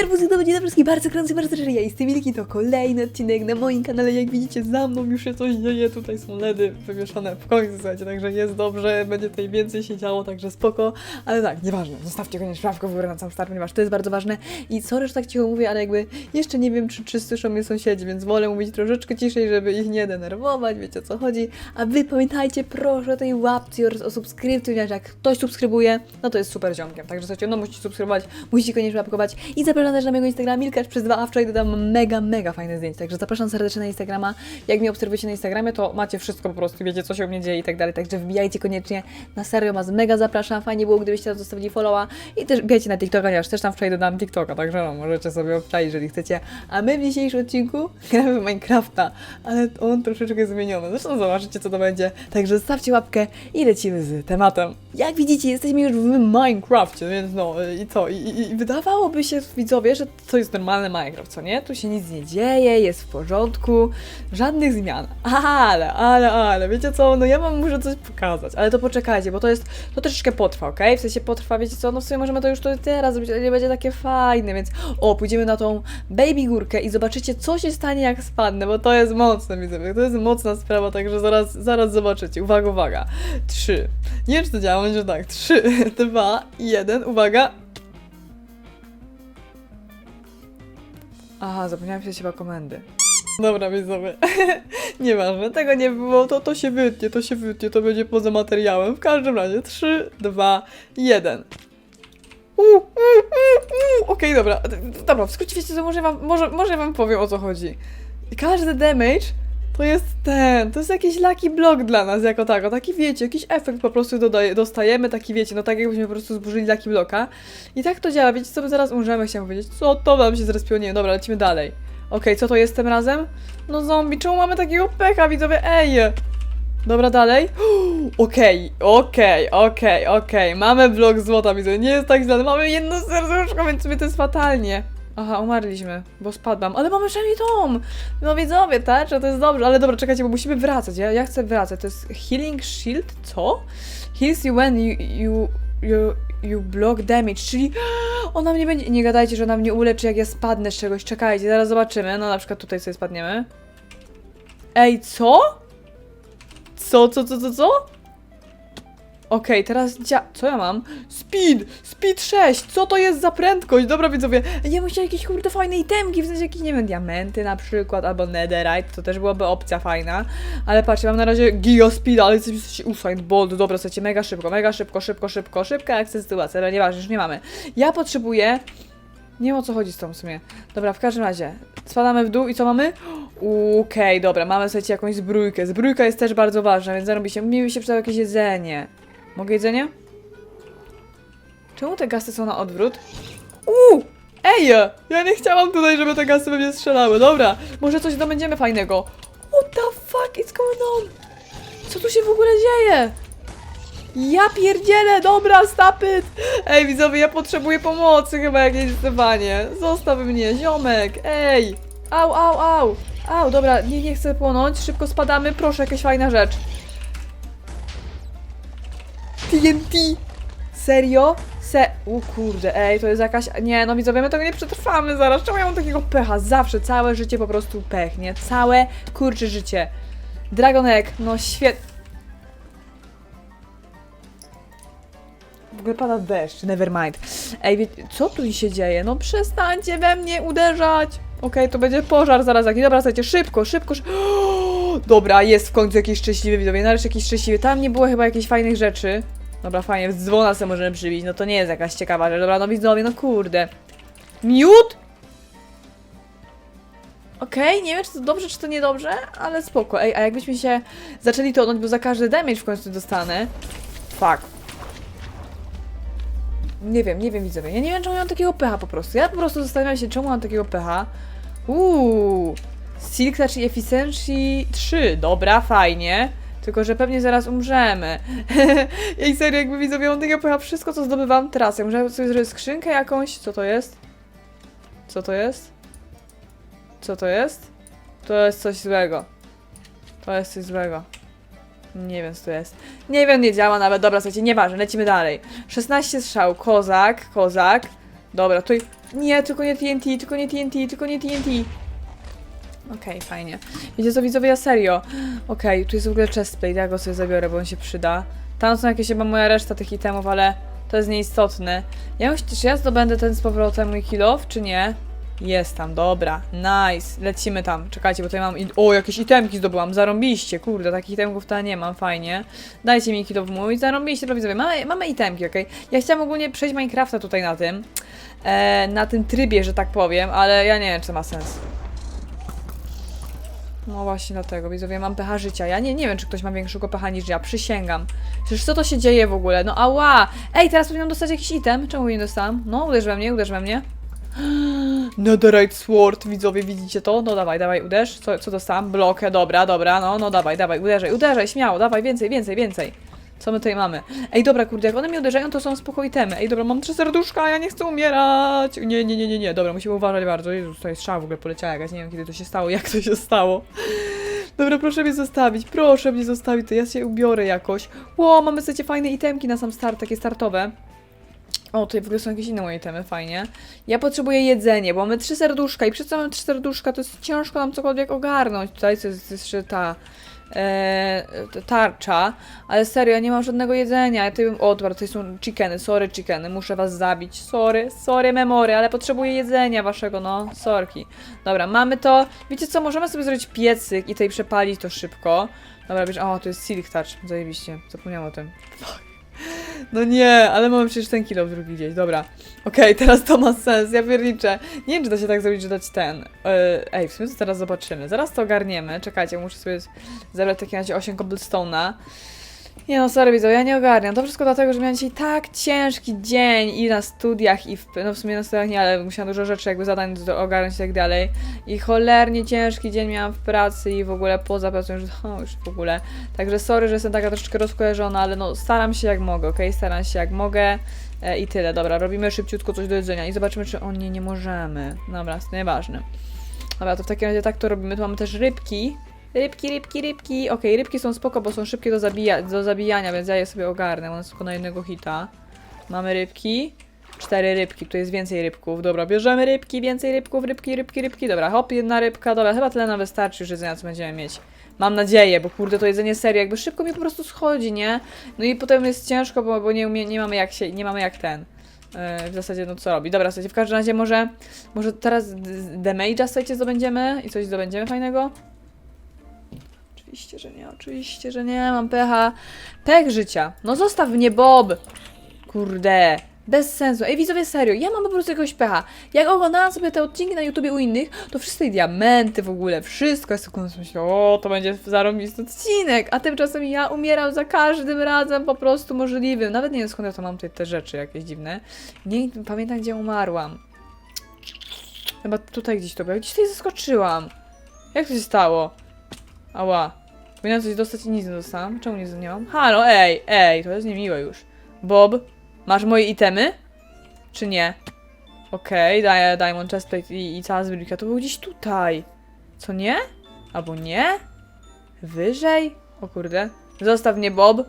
Serwus, dobry dzień dobry wszystkim, bardzo kręcę, bardzo cieszę. Ja jestem Milki, to kolejny odcinek na moim kanale. Jak widzicie, za mną już się coś dzieje. Tutaj są ledy wywieszone w końcu, słuchajcie, także jest dobrze, będzie tutaj więcej się działo, także spoko. Ale tak, nieważne, zostawcie koniecznie łapkę w górę na sam start, ponieważ to jest bardzo ważne. I sorry, że tak cicho mówię, ale jakby jeszcze nie wiem, czy, czy słyszą mnie sąsiedzi, więc wolę mówić troszeczkę ciszej, żeby ich nie denerwować, wiecie o co chodzi. A wy pamiętajcie proszę o tej łapce oraz o subskrypcji, ponieważ jak ktoś subskrybuje, no to jest super ziomkiem. Także słuchajcie, no musicie subskrybować, musicie koniecznie łapkować i zapraszam też na mojego Instagrama Milkacz przez dwa, a wczoraj dodam mega, mega fajne zdjęcia. Także zapraszam serdecznie na Instagrama. Jak mnie obserwujecie na Instagramie, to macie wszystko po prostu, wiecie co się u mnie dzieje i tak dalej. Także wbijajcie koniecznie. Na serio was mega zapraszam. Fajnie było, gdybyście tam zostawili followa i też wbijajcie na TikToka, ponieważ też tam wczoraj dodam TikToka, także no, możecie sobie obczaić, jeżeli chcecie. A my w dzisiejszym odcinku gramy w Minecrafta, ale on troszeczkę zmieniony. Zresztą zobaczycie, co to będzie. Także zostawcie łapkę i lecimy z tematem. Jak widzicie, jesteśmy już w Minecrafcie, więc no i co? I, i, i wydawałoby się, widzowie, że to jest normalny Minecraft, co nie? Tu się nic nie dzieje, jest w porządku, żadnych zmian. Ale, ale, ale, wiecie co? No ja wam muszę coś pokazać, ale to poczekajcie, bo to jest, to troszeczkę potrwa, ok? W sensie potrwa, wiecie co? No w sumie możemy to już to teraz zrobić, ale nie będzie takie fajne, więc o, pójdziemy na tą baby górkę i zobaczycie, co się stanie, jak spadnę, bo to jest mocne, widzowie, to jest mocna sprawa, także zaraz, zaraz zobaczycie. Uwaga, uwaga. Trzy. Nie wiem, czy to działa, będzie tak. Trzy, dwa, jeden, uwaga. Aha, zapomniałem się chyba komendy. Dobra, widzowie. Nieważne, tego nie było, to, to się wytnie, to się wytnie, to będzie poza materiałem. W każdym razie, 3, 2, 1. Uuu, uuu, uuu, uuu. Okej, dobra. Dobra, w skrócie wiecie co, może wam, może, może wam powiem o co chodzi. Każdy damage to jest ten, to jest jakiś lucky block dla nas jako tako, taki wiecie, jakiś efekt po prostu dodaje, dostajemy, taki wiecie, no tak jakbyśmy po prostu zburzyli lucky blocka. I tak to działa, wiecie co, my zaraz umrzemy, chciałam powiedzieć, co to nam się zrespiło, nie dobra, lecimy dalej. Okej, co to jest tym razem? No zombie, czemu mamy takiego pecha, widzowie, ej! Dobra, dalej. Okej, okej, okej, okej. Mamy blok złota, widzę. Nie jest tak źle. ale Mamy jedno serduszko, więc sobie to jest fatalnie. Aha, umarliśmy, bo spadłam. Ale mamy przynajmniej dom! No widzowie? Że to jest dobrze. Ale dobra, czekajcie, bo musimy wracać. Ja, ja chcę wracać. To jest Healing Shield? Co? Heals you when you, you, you, you block damage, czyli ona mnie będzie... Nie gadajcie, że ona mnie uleczy, jak ja spadnę z czegoś. Czekajcie, zaraz zobaczymy. No na przykład tutaj sobie spadniemy. Ej, co? Co, co, co, co, co? Okej, teraz dzia... Co ja mam? Speed! Speed 6! Co to jest za prędkość? Dobra, widzowie, ja chciała jakieś kurde fajne itemki, w sensie jakieś, nie wiem, diamenty na przykład, albo netherite, to też byłaby opcja fajna. Ale patrzcie, mam na razie giga speed, ale jesteśmy sensie Usain Bolt, dobra, słuchajcie, mega szybko, mega szybko, szybko, szybko, szybka jak sytuacja, ale nieważne, już nie mamy. Ja potrzebuję... Nie wiem o co chodzi z tą w sumie. Dobra, w każdym razie, spadamy w dół i co mamy? Okej, dobra, mamy słuchajcie jakąś zbrójkę. Zbrójka jest też bardzo ważna, więc zarobi się. Mi się przydało jakieś jedzenie. Mogę jedzenie? Czemu te gasy są na odwrót? Uuu! Ej! Ja nie chciałam tutaj, żeby te gasy we mnie strzelały. Dobra, może coś dobędziemy fajnego. What the fuck is going on? Co tu się w ogóle dzieje? Ja pierdzielę, dobra, stop it! Ej, widzowie, ja potrzebuję pomocy chyba jakieś zdecydowanie. Zostaw mnie, ziomek, ej! Au, au, au! Au, dobra, nie, nie chcę płonąć, szybko spadamy, proszę, jakaś fajna rzecz. TNT! Serio? Se... U kurde, ej, to jest jakaś... Nie, no widzowie, my tego nie przetrwamy zaraz. Czemu ja mam takiego pecha? Zawsze, całe życie po prostu pech, nie? Całe, kurcze życie. Dragon Egg, no świetnie. W ogóle pada deszcz, never mind. Ej, wie, co tu się dzieje? No przestańcie we mnie uderzać! Okej, to będzie pożar zaraz jakiś. Dobra, słuchajcie, szybko, szybko, szybko. Dobra, jest w końcu jakiś szczęśliwy widzowie, nareszcie jakiś szczęśliwy. Tam nie było chyba jakichś fajnych rzeczy. Dobra, fajnie, dzwona sobie możemy przybić, no to nie jest jakaś ciekawa rzecz. Dobra, no widzowie, no kurde. Miód? Okej, nie wiem, czy to dobrze, czy to niedobrze, ale spoko. Ej, a jakbyśmy się zaczęli tonąć, bo za każdy damage w końcu dostanę. Fuck. Nie wiem, nie wiem widzowie. Ja nie wiem, czemu mam takiego pecha po prostu. Ja po prostu zastanawiam się, czemu mam takiego pecha. Uuu. Silk Touch i Efficiency 3. Dobra, fajnie. Tylko, że pewnie zaraz umrzemy. Ej, serio, jakby widzowie, mam takiego pecha. Wszystko, co zdobywam teraz. Ja muszę sobie zrobić skrzynkę jakąś. Co to jest? Co to jest? Co to jest? To jest coś złego. To jest coś złego. Nie wiem, co to jest. Nie wiem, nie działa nawet. Dobra, słuchajcie, nieważne, lecimy dalej. 16 strzał, kozak, kozak. Dobra, tutaj... Nie, tylko nie TNT, tylko nie TNT, tylko nie TNT. Okej, fajnie. Wiecie co, widzowie, ja serio. Okej, tu jest w ogóle chestplate, ja go sobie zabiorę, bo on się przyda. Tam są jakieś chyba moja reszta tych itemów, ale to jest nieistotne. Ja myślę, czy ja zdobędę ten z powrotem mój kill off, czy nie? Jest tam, dobra, nice, lecimy tam. Czekajcie, bo tutaj mam, o, jakieś itemki zdobyłam, zarąbiście, kurde, takich itemków to ja nie mam, fajnie. Dajcie mi kill off mój, zarąbiście, to widzowie, mamy, mamy itemki, okej? Ja chciałam ogólnie przejść Minecrafta tutaj na tym, e, na tym trybie, że tak powiem, ale ja nie wiem, czy to ma sens. No właśnie dlatego, widzowie, mam pecha życia. Ja nie, nie wiem, czy ktoś ma większego pecha niż ja, przysięgam. Przecież co to się dzieje w ogóle? No ała! Ej, teraz powinnam dostać jakiś item. Czemu nie dostałam? No, uderz we mnie, uderz we mnie. Netherite Sword, widzowie, widzicie to? No dawaj, dawaj, uderz. Co, co dostałam? Blokę, dobra, dobra, no, no dawaj, dawaj, uderzaj, uderzaj, śmiało, dawaj, więcej, więcej, więcej. Co my tutaj mamy? Ej, dobra, kurde, jak one mnie uderzają, to są spoko itemy. Ej, dobra, mam trzy serduszka, ja nie chcę umierać. Nie, nie, nie, nie, nie, dobra, musimy uważać bardzo. Jezus, tutaj strzała w ogóle poleciała jakaś, nie wiem kiedy to się stało, jak to się stało. Dobra, proszę mnie zostawić, proszę mnie zostawić, to ja się ubiorę jakoś. Ło, mamy słuchajcie fajne itemki na sam start, takie startowe. O, tutaj w ogóle są jakieś inne moje itemy, fajnie. Ja potrzebuję jedzenie, bo mamy trzy serduszka i przez co mamy trzy serduszka, to jest ciężko nam cokolwiek ogarnąć. Tutaj to jest jeszcze ta e, ta tarcza, ale serio, ja nie mam żadnego jedzenia. Ja bym... O, dobra, tutaj są chickeny, sorry chickeny, muszę was zabić. Sorry, sorry memory, ale potrzebuję jedzenia waszego, no, sorki. Dobra, mamy to. Wiecie co, możemy sobie zrobić piecyk i tutaj przepalić to szybko. Dobra, wiesz, o, to jest silk touch, zajebiście, zapomniałam o tym. Fuck. No nie, ale mamy przecież ten kilo drugi gdzieś, dobra. Okej, teraz to ma sens, ja pierniczę. Nie wiem, czy da się tak zrobić, że dać ten. Yy, ej, w sumie to teraz zobaczymy. Zaraz to ogarniemy. Czekajcie, muszę sobie z- zebrać w takim razie 8 cobblestone'a. Nie no, sorry widzę, ja nie ogarniam. To wszystko dlatego, że miałam dzisiaj tak ciężki dzień i na studiach, i w, no w sumie na studiach nie, ale musiałam dużo rzeczy, jakby zadań do ogarnąć i tak dalej. I cholernie ciężki dzień miałam w pracy i w ogóle poza pracą już, o, już w ogóle. Także sorry, że jestem taka troszeczkę rozkojarzona, ale no staram się jak mogę, okej? Staram się jak mogę. E, I tyle, dobra, robimy szybciutko coś do jedzenia i zobaczymy, czy o nie, nie możemy. Dobra, jest nieważne. Dobra, to w takim razie tak to robimy. Tu mamy też rybki. Rybki, rybki, rybki. Okej, rybki są spoko, bo są szybkie do, zabija do zabijania, więc ja je sobie ogarnę. One są tylko na jednego hita. Mamy rybki. Cztery rybki, tu jest więcej rybków. Dobra, bierzemy rybki, więcej rybków, rybki, rybki, rybki. Dobra, hop, jedna rybka. Dobra, chyba tyle nam wystarczy już jedzenia, co będziemy mieć. Mam nadzieję, bo kurde, to jedzenie serio, jakby szybko mi po prostu schodzi, nie? No i potem jest ciężko, bo, bo nie, umie, nie mamy jak się, nie mamy jak ten. Yy, w zasadzie, no co robi. Dobra, słuchajcie, w każdym razie może, może teraz damage'a, słuchajcie, zdobędziemy i coś zdobędziemy fajnego? Oczywiście, że nie, oczywiście, że nie, mam pecha. Pech życia. No zostaw mnie, Bob! Kurde, bez sensu. Ej, widzowie, serio, ja mam po prostu jakiegoś pecha. Jak oglądałam sobie te odcinki na YouTubie u innych, to wszystkie diamenty w ogóle, wszystko. Ja sobie myślę, o, to będzie zarobisty odcinek. A tymczasem ja umieram za każdym razem po prostu możliwym. Nawet nie wiem skąd ja to mam tutaj te rzeczy jakieś dziwne. Nie pamiętam, gdzie umarłam. Chyba tutaj gdzieś to było. Gdzieś tutaj zaskoczyłam. Jak to się stało? Ała. Powinnam coś dostać i nic nie dostałam. Czemu nie mam? Halo, ej, ej, to jest niemiłe już. Bob, masz moje itemy? Czy nie? Okej, daję Diamond Chestplate i, i cała zbrojka. To był gdzieś tutaj. Co nie? Albo nie? Wyżej? O kurde. Zostaw mnie, Bob.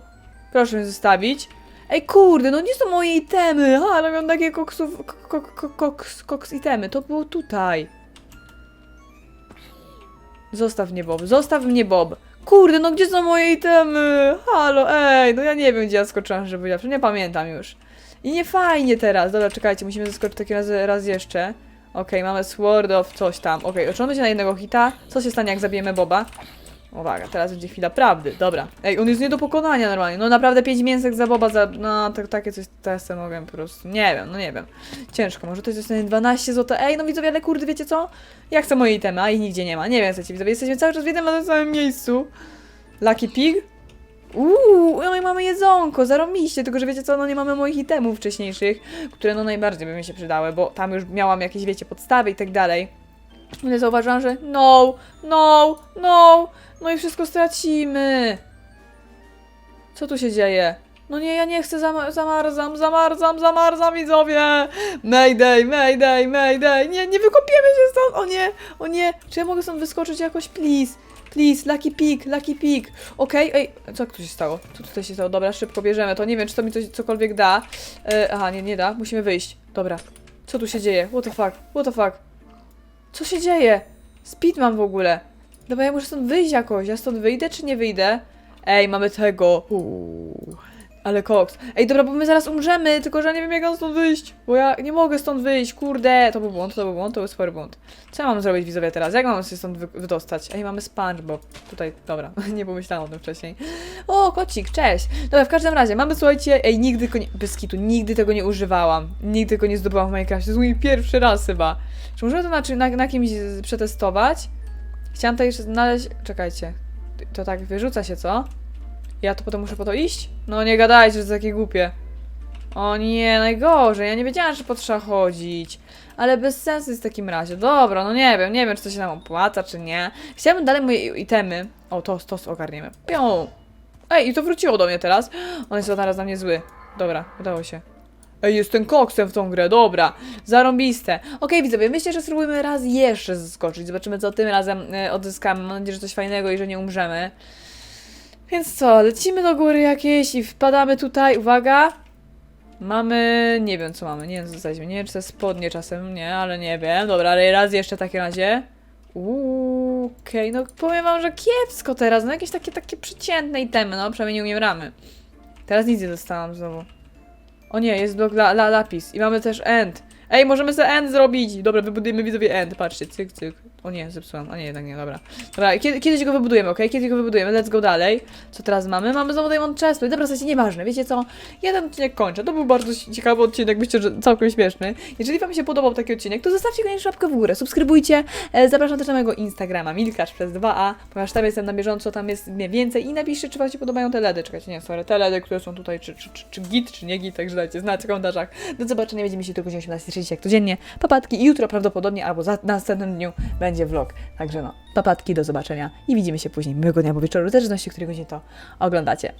Proszę mnie zostawić. Ej, kurde, no nie są moje itemy. Ha, ale miałam takie koksów, ko- ko- ko- koks, koks itemy. To było tutaj. Zostaw mnie, Bob. Zostaw mnie, Bob. Kurde, no gdzie są moje itemy? Halo, ej, no ja nie wiem, gdzie ja skoczyłam, żeby ja nie pamiętam już. I nie fajnie teraz. Dobra, czekajcie, musimy zaskoczyć taki raz, raz jeszcze. Okej, mamy Sword of coś tam. Okej, okay, będzie na jednego hita. Co się stanie, jak zabijemy Boba? Uwaga, teraz będzie chwila prawdy. Dobra. Ej, on jest nie do pokonania normalnie. No naprawdę pięć mięsek za Boba, za... No, tak, takie coś sobie mogę po prostu... Nie wiem, no nie wiem. Ciężko, może to jest dostanie 12 zł. Ej, no widzowie, ale kurde, wiecie co? Ja chcę moje itemy, a ich nigdzie nie ma. Nie wiem, słuchajcie, widzowie, jesteśmy cały czas w jednym a tym samym miejscu. Lucky Pig? Uuu, no i mamy jedzonko, zarobiście, tylko że wiecie co, no nie mamy moich itemów wcześniejszych, które no najbardziej by mi się przydały, bo tam już miałam jakieś, wiecie, podstawy i tak dalej. Ale zauważyłam, że no, no, no, no i wszystko stracimy. Co tu się dzieje? No nie, ja nie chcę, zama zamarzam, zamarzam, zamarzam, widzowie! Mayday, mayday, mayday! Nie, nie wykopiemy się stąd! O nie, o nie! Czy ja mogę stąd wyskoczyć jakoś? Please! Please, lucky pig, lucky pig. Okej, ej, co tu się stało? Co tutaj się stało? Dobra, szybko bierzemy to. Nie wiem, czy to mi coś, cokolwiek da. E, aha, nie, nie da. Musimy wyjść. Dobra. Co tu się dzieje? What the fuck? What the fuck? Co się dzieje? Speed mam w ogóle. Dobra, ja muszę stąd wyjść jakoś. Ja stąd wyjdę czy nie wyjdę? Ej, mamy tego. Uuu. Ale koks. Ej, dobra, bo my zaraz umrzemy, tylko że ja nie wiem jak mam stąd wyjść. Bo ja nie mogę stąd wyjść, kurde. To był błąd, to był błąd, to był spory błąd. Co ja mam zrobić widzowie teraz? Jak mam się stąd wy wydostać? Ej, mamy SpongeBob. Tutaj, dobra, nie pomyślałam o tym wcześniej. O, kocik, cześć. Dobra, w każdym razie, mamy, słuchajcie, ej, nigdy tego nie, bez nigdy tego nie używałam. Nigdy tego nie zdobyłam w Minecraftie. To jest mój pierwszy raz chyba. Czy możemy to na, na, na kimś przetestować? Chciałam tutaj jeszcze znaleźć, czekajcie. To tak wyrzuca się, co? Ja to potem muszę po to iść? No nie gadajcie, że to takie głupie. O nie, najgorzej. Ja nie wiedziałam, że po trzeba chodzić. Ale bez sensu jest w takim razie. Dobra, no nie wiem, nie wiem, czy to się nam opłaca, czy nie. Chciałabym dalej moje itemy. O, to, to ogarniemy. Pią. Ej, i to wróciło do mnie teraz. On jest teraz na mnie zły. Dobra, udało się. Ej, jestem koksem w tą grę, dobra. Zarąbiste. Okej, widzowie, myślę, że spróbujemy raz jeszcze zaskoczyć. Zobaczymy, co tym razem e, odzyskamy. Mam nadzieję, że coś fajnego i że nie umrzemy. Więc co, lecimy do góry jakieś i wpadamy tutaj. Uwaga. Mamy, nie wiem co mamy, nie wiem co dostaliśmy, nie wiem czy to spodnie czasem, nie, ale nie wiem. Dobra, raz jeszcze w takim razie. Okej, no powiem wam, że kiepsko teraz, no jakieś takie, takie przeciętne itemy, no przynajmniej nie umiem ramy. Teraz nic nie dostałam znowu. O nie, jest blok la, la, lapis i mamy też end. Ej, możemy sobie end zrobić! Dobra, wybudujemy widzowie end, patrzcie, cyk, cyk. O nie, zepsułam, a nie, jednak nie, dobra. Dobra, kiedy, kiedyś go wybudujemy, okej? Kiedyś go wybudujemy, let's go dalej. Co teraz mamy? Mamy znowu Diamond Chest. Dobra, w nieważne, wiecie co? Jeden odcinek kończę. To był bardzo ciekawy odcinek, myślę, że całkiem śmieszny. Jeżeli wam się podobał taki odcinek, to zostawcie koniecznie łapkę w górę, subskrybujcie. E, zapraszam też na mojego Instagrama, milkarz przez 2a, ponieważ tam jestem na bieżąco, tam jest mnie więcej i napiszcie, czy wam się podobają te LEDy. Czekajcie, nie, sorry, te LEDy, które są tutaj, czy, czy, czy, czy git, czy nie git, także dajcie znać w komentarzach. Do zobaczenia, widzimy się godzinie 18.30 jak codziennie. Papatki i jutro prawdopodobnie, albo za, na następnym dniu będzie vlog. Także no, papatki, do zobaczenia i widzimy się później. Miłego dnia, bo wieczoru, też zależy, o której godzinie to oglądacie.